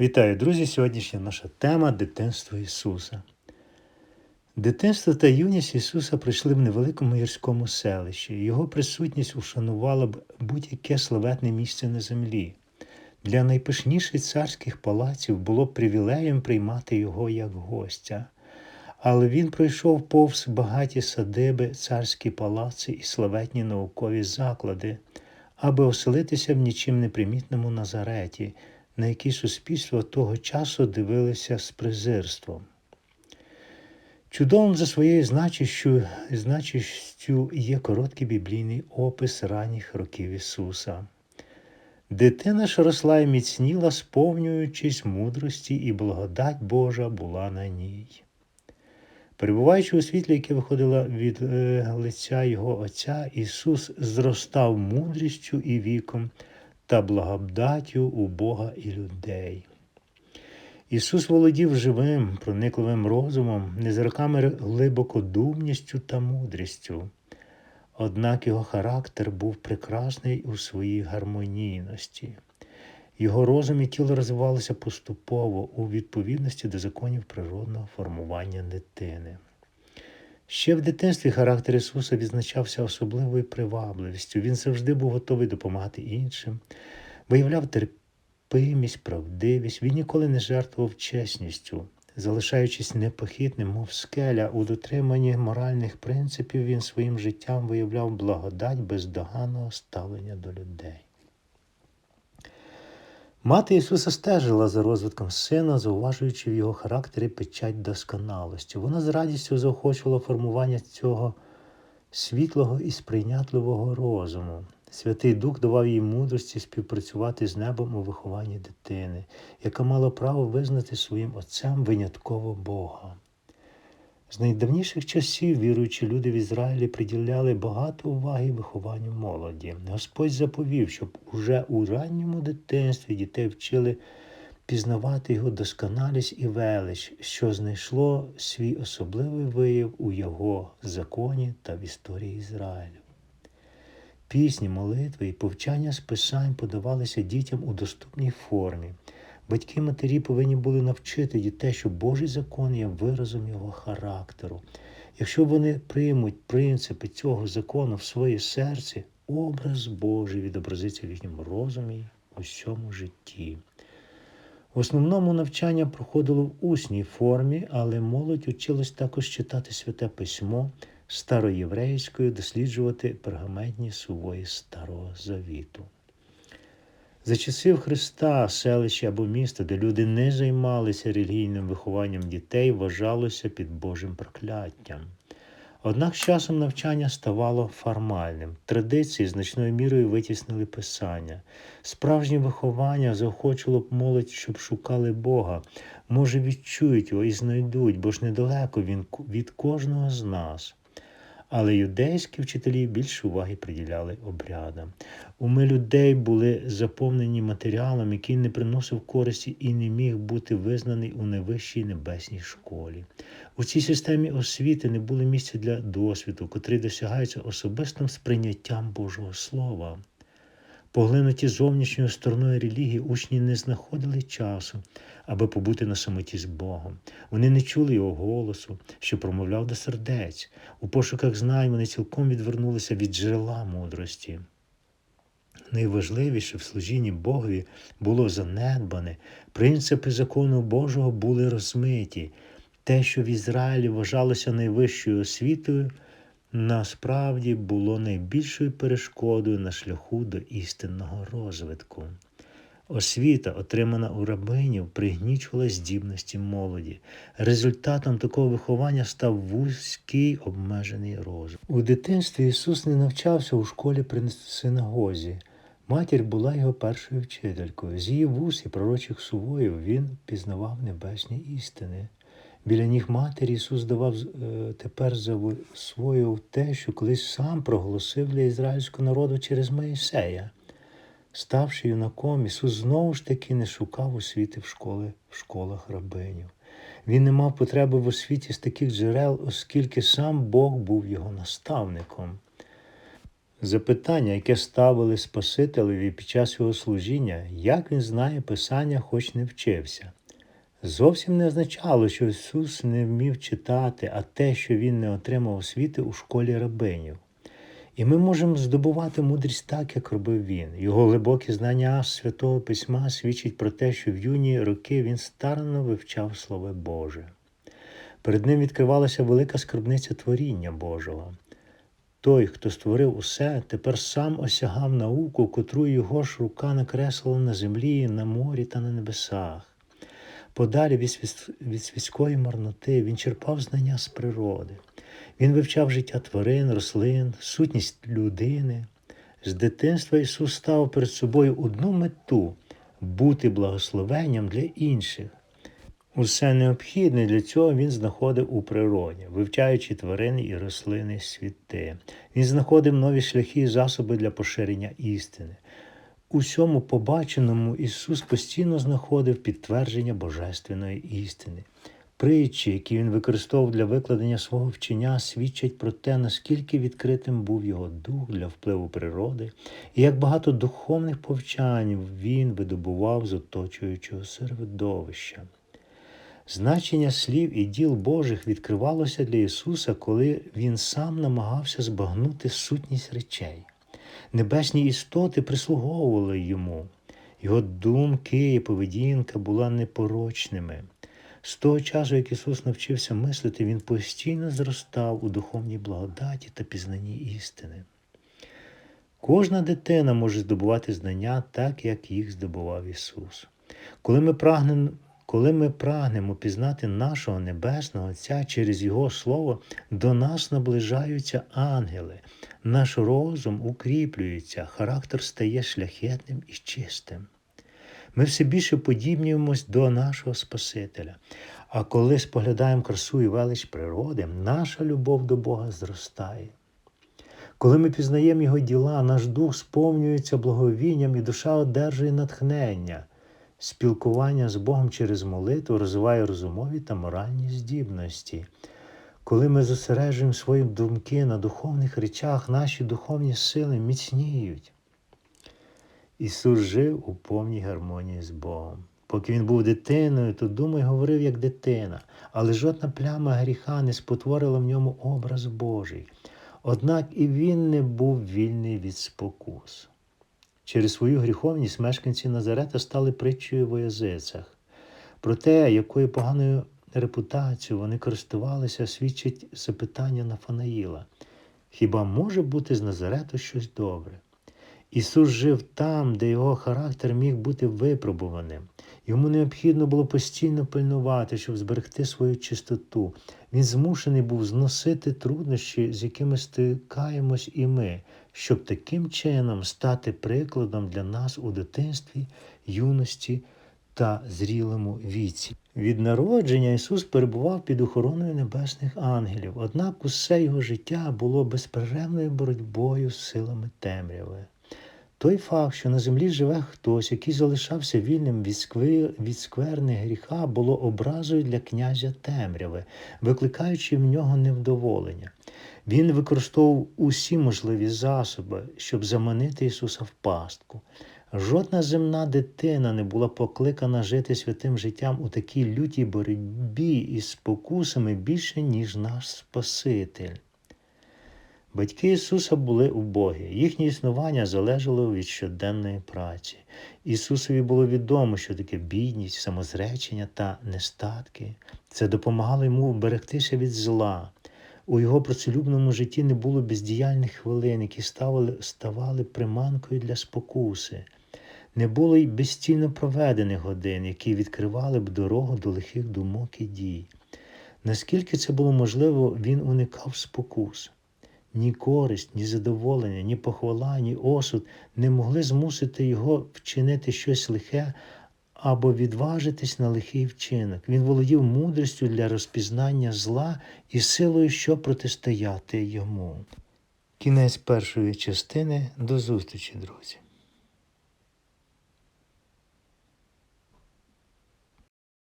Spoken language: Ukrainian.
Вітаю, друзі! Сьогоднішня наша тема дитинство Ісуса. Дитинство та юність Ісуса прийшли в невеликому гірському селищі. Його присутність ушанувала б будь-яке славетне місце на землі. Для найпишніших царських палаців було привілеєм приймати його як гостя. Але він пройшов повз багаті садиби, царські палаци і славетні наукові заклади, аби оселитися в нічим непримітному Назареті, на який суспільство того часу дивилися з презирством. Чудовим за своєю значущістю, значущістю є короткий біблійний опис ранніх років Ісуса. Дитина ж росла і міцніла, сповнюючись мудрості, і благодать Божа була на ній. Перебуваючи у світлі, яке виходило від е, лиця його Отця, Ісус зростав мудрістю і віком та благодаттю у Бога і людей. Ісус володів живим, проникливим розумом, не з роками глибокодумністю та мудрістю. Однак його характер був прекрасний у своїй гармонійності. Його розум і тіло розвивалися поступово у відповідності до законів природного формування дитини. Ще в дитинстві характер Ісуса відзначався особливою привабливістю. Він завжди був готовий допомагати іншим, виявляв терпимість, правдивість, він ніколи не жертвував чесністю. Залишаючись непохитним, мов скеля, у дотриманні моральних принципів, він своїм життям виявляв благодать бездоганного ставлення до людей. Мати Ісуса стежила за розвитком сина, зауважуючи в його характері печать досконалості. Вона з радістю заохочувала формування цього світлого і сприйнятливого розуму. Святий Дух давав їй мудрості співпрацювати з небом у вихованні дитини, яка мала право визнати своїм отцем винятково Бога. З найдавніших часів віруючі люди в Ізраїлі приділяли багато уваги вихованню молоді. Господь заповів, щоб уже у ранньому дитинстві дітей вчили пізнавати його досконалість і велич, що знайшло свій особливий вияв у його законі та в історії Ізраїлю. Пісні, молитви і повчання з писань подавалися дітям у доступній формі. Батьки матері повинні були навчити дітей, що Божий закон є виразом його характеру. Якщо вони приймуть принципи цього закону в своє серце, образ Божий відобразиться в їхньому розумі у всьому житті. В основному навчання проходило в усній формі, але молодь училась також читати святе письмо староєврейською, досліджувати пергаментні сувої Старого Завіту. За часів Христа селище або місто, де люди не займалися релігійним вихованням дітей, вважалося під Божим прокляттям. Однак з часом навчання ставало формальним. Традиції значною мірою витіснили Писання. Справжнє виховання заохочувало б молодь, щоб шукали Бога. Може, відчують його і знайдуть, бо ж недалеко він від кожного з нас. Але юдейські вчителі більше уваги приділяли обрядам. Уми людей були заповнені матеріалом, який не приносив користі і не міг бути визнаний у найвищій небесній школі. У цій системі освіти не було місця для досвіду, котрий досягається особистим сприйняттям Божого Слова. Поглинуті зовнішньою стороною релігії, учні не знаходили часу, аби побути на самоті з Богом. Вони не чули його голосу, що промовляв до сердець. У пошуках знань вони цілком відвернулися від джерела мудрості. Найважливіше в служінні Богові було занедбане, принципи закону Божого були розмиті. Те, що в Ізраїлі вважалося найвищою освітою, насправді було найбільшою перешкодою на шляху до істинного розвитку. Освіта, отримана у рабинів, пригнічувала здібності молоді. Результатом такого виховання став вузький обмежений розум. У дитинстві Ісус не навчався у школі при синагозі. Матір була його першою вчителькою. З її вуз і пророчих сувоїв він пізнавав небесні істини. Біля ніг матері Ісус давав е, тепер засвоював те, що колись сам проголосив для ізраїльського народу через Моїсея. Ставши юнаком, Ісус знову ж таки не шукав освіти в школи, в школах рабинів. Він не мав потреби в освіті з таких джерел, оскільки сам Бог був його наставником. Запитання, яке ставили Спасителеві під час його служіння, як він знає Писання, хоч не вчився, зовсім не означало, що Ісус не вмів читати, а те, що Він не отримав освіти у школі рабинів. І ми можемо здобувати мудрість так, як робив він. Його глибокі знання святого письма свідчать про те, що в юні роки він старанно вивчав Слово Боже. Перед ним відкривалася велика скарбниця творіння Божого. Той, хто створив усе, тепер сам осягав науку, котру його ж рука накреслила на землі, на морі та на небесах. Подалі від, світської марноти він черпав знання з природи. Він вивчав життя тварин, рослин, сутність людини. З дитинства Ісус став перед собою одну мету бути благословенням для інших. Усе необхідне для цього він знаходив у природі, вивчаючи тварини і рослини світи. Він знаходив нові шляхи і засоби для поширення істини. У всьому побаченому Ісус постійно знаходив підтвердження божественної істини. Притчі, які він використовував для викладення свого вчення, свідчать про те, наскільки відкритим був його дух для впливу природи, і як багато духовних повчань він видобував з оточуючого середовища. Значення слів і діл Божих відкривалося для Ісуса, коли Він сам намагався збагнути сутність речей. Небесні істоти прислуговували йому. Його думки і поведінка була непорочними. З того часу, як Ісус навчився мислити, Він постійно зростав у духовній благодаті та пізнанні істини. Кожна дитина може здобувати знання так, як їх здобував Ісус. Коли ми прагнемо, коли ми прагнемо пізнати нашого Небесного Отця через Його Слово, до нас наближаються ангели, наш розум укріплюється, характер стає шляхетним і чистим. Ми все більше подібнюємось до нашого Спасителя. А коли споглядаємо красу і велич природи, наша любов до Бога зростає. Коли ми пізнаємо Його діла, наш дух сповнюється благовінням і душа одержує натхнення. Спілкування з Богом через молитву розвиває розумові та моральні здібності. Коли ми зосереджуємо свої думки на духовних речах, наші духовні сили міцніють. Ісус жив у повній гармонії з Богом. Поки він був дитиною, то думав говорив як дитина, але жодна пляма гріха не спотворила в ньому образ Божий. Однак і він не був вільний від спокус. Через свою гріховність мешканці Назарета стали притчею в язицях. Про те, якою поганою репутацією вони користувалися, свідчить запитання Нафанаїла. Хіба може бути з Назарету щось добре? Ісус жив там, де його характер міг бути випробуваним. Йому необхідно було постійно пильнувати, щоб зберегти свою чистоту. Він змушений був зносити труднощі, з якими стикаємось і ми, щоб таким чином стати прикладом для нас у дитинстві, юності та зрілому віці. Від народження Ісус перебував під охороною небесних ангелів, однак усе його життя було безперервною боротьбою з силами темряви. Той факт, що на землі живе хтось, який залишався вільним від, скви... від скверни гріха, було образою для князя темряви, викликаючи в нього невдоволення. Він використовував усі можливі засоби, щоб заманити Ісуса в пастку. Жодна земна дитина не була покликана жити святим життям у такій лютій боротьбі із спокусами більше, ніж наш Спаситель. Батьки Ісуса були убогі, їхнє існування залежало від щоденної праці. Ісусові було відомо, що таке бідність, самозречення та нестатки. Це допомагало йому вберегтися від зла. У його працелюбному житті не було бездіяльних хвилин, які ставали, ставали приманкою для спокуси. Не було й безцільно проведених годин, які відкривали б дорогу до лихих думок і дій. Наскільки це було можливо, він уникав спокус. Ні користь, ні задоволення, ні похвала, ні осуд не могли змусити його вчинити щось лихе або відважитись на лихий вчинок. Він володів мудрістю для розпізнання зла і силою, що протистояти йому. Кінець першої частини. До зустрічі, друзі!